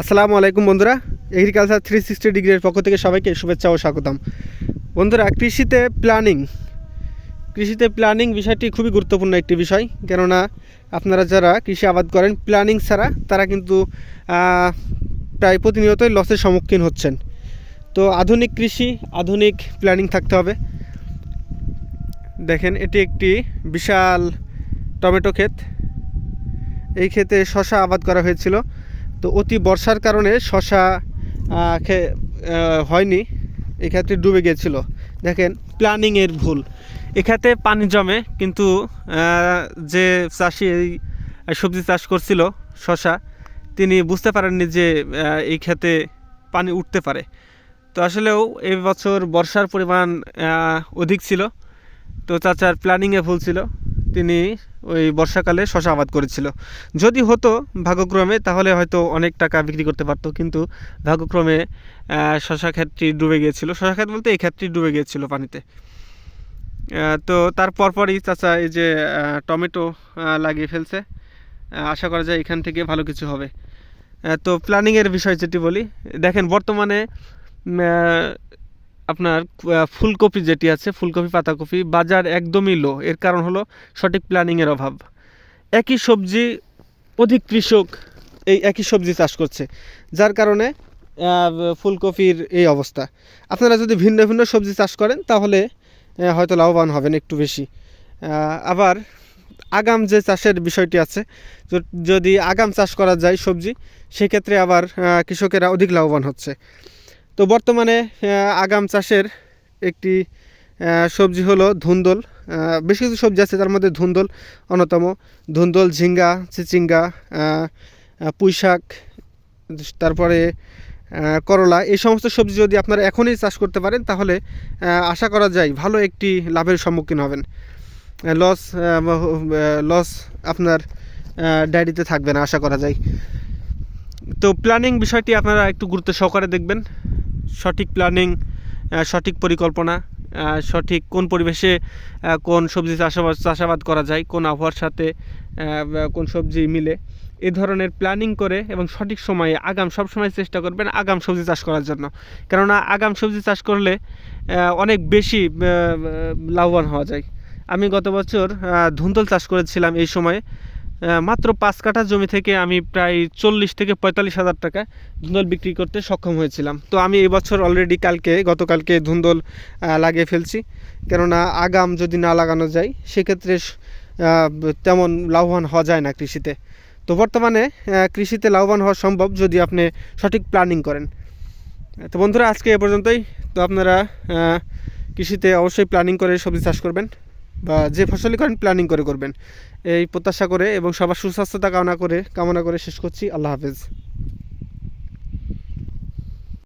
আসসালামু আলাইকুম বন্ধুরা এগ্রিকালচার থ্রি সিক্সটি ডিগ্রির পক্ষ থেকে সবাইকে শুভেচ্ছা ও স্বাগতম। বন্ধুরা, কৃষিতে প্ল্যানিং কৃষিতে প্ল্যানিং বিষয়টি খুবই গুরুত্বপূর্ণ একটি বিষয়, কেননা আপনারা যারা কৃষি আবাদ করেন প্ল্যানিং ছাড়া তারা কিন্তু প্রায় প্রতিনিয়তই লসের সম্মুখীন হচ্ছেন। তো আধুনিক কৃষি, আধুনিক প্ল্যানিং থাকতে হবে। দেখেন, এটি একটি বিশাল টমেটো ক্ষেত। এই ক্ষেতে শশা আবাদ করা হয়েছিল। তো অতি বর্ষার কারণে শশা হয়নি। এই ক্ষেত্রে ডুবে গিয়েছিল। দেখেন প্ল্যানিংয়ের ভুল। এক্ষেত্রে পানি জমে, কিন্তু যে চাষি এই সবজি চাষ করছিল শশা, তিনি বুঝতে পারেননি যে এই ক্ষেতে পানি উঠতে পারে। তো আসলেও এই বছর বর্ষার পরিমাণ অধিক ছিল। তো চাচার প্ল্যানিংয়ে ভুল ছিল। তিনি ওই বর্ষাকালে শশা আবাদ করেছিল। যদি হতো ভাগ্যক্রমে, তাহলে হয়তো অনেক টাকা বিক্রি করতে পারতো, কিন্তু ভাগ্যক্রমে শশা ক্ষেতটি ডুবে গিয়েছিল। শশা ক্ষেত বলতে এই ক্ষেতটি ডুবে গিয়েছিল পানিতে। তো তার পরপরই চাচা এই যে টমেটো লাগিয়ে ফেলছে। আশা করা যায় এখান থেকে ভালো কিছু হবে। তো প্ল্যানিংয়ের বিষয় যেটি বলি, দেখেন বর্তমানে আপনার ফুলকপি যেটি আছে, ফুলকপি, পাতাকপি, বাজার একদমই লো এর কারণ হলো সঠিক প্ল্যানিংয়ের অভাব। একই সবজি, অধিক কৃষক এই একই সবজি চাষ করছে। যার কারণে ফুলকপির এই অবস্থা। আপনারা যদি ভিন্ন ভিন্ন সবজি চাষ করেন, তাহলে হয়তো লাভবান হবেন একটু বেশি। আবার আগাম যে চাষের বিষয়টি আছে যদি আগাম চাষ করা যায় সবজি, সেক্ষেত্রে আবার কৃষকেরা অধিক লাভবান হচ্ছে। তো বর্তমানে আগাম চাষের একটি সবজি হলো ধুন্দল। বেশ কিছু সবজি আছে, তার মধ্যে ধুন্দল অন্যতম। ধুন্দল, ঝিঙ্গা, চিচিঙ্গা পুঁই শাক তারপরে করলা। এই সমস্ত সবজি যদি আপনারা এখনই চাষ করতে পারেন, তাহলে আশা করা যায় ভালো একটি লাভের সম্মুখীন হবেন। লস লস আপনার ডায়েরিতে থাকবে না, আশা করা যায়। তো প্ল্যানিং বিষয়টি আপনারা একটু গুরুত্ব সহকারে দেখবেন। সঠিক প্ল্যানিং সঠিক পরিকল্পনা সঠিক কোন পরিবেশে কোন সবজি চাষাবাদ চাষাবাদ করা যায়, কোন আবহাওয়ার সাথে কোন সবজি মিলে, এ ধরনের প্ল্যানিং করে এবং সঠিক সময়ে আগাম, সব সময় চেষ্টা করবেন আগাম সবজি চাষ করার জন্য। কেননা আগাম সবজি চাষ করলে অনেক বেশি লাভবান হওয়া যায়। আমি গত বছর ধুন্দল চাষ করেছিলাম এই সময়ে। মাত্র পাঁচ কাঠা জমি থেকে আমি প্রায় চল্লিশ থেকে পঁয়তাল্লিশ হাজার টাকা ধুন্দল বিক্রি করতে সক্ষম হয়েছিলাম। তো আমি এবছর অলরেডি কালকে, গতকালকে ধুন্দল লাগিয়ে ফেলছি। কেননা আগাম যদি না লাগানো যায়, সেক্ষেত্রে তেমন লাভবান হওয়া যায় না কৃষিতে। তো বর্তমানে কৃষিতে লাভবান হওয়া সম্ভব যদি আপনি সঠিক প্ল্যানিং করেন। তো বন্ধুরা, আজকে এ পর্যন্তই। তো আপনারা কৃষিতে অবশ্যই প্ল্যানিং করে সবজি চাষ করবেন। বা যে ফসলই করেন প্ল্যানিং করে করবেন। এই প্রত্যাশা করে এবং সবার সুস্বাস্থ্যতা কামনা করে কামনা করে শেষ করছি। আল্লাহ হাফেজ।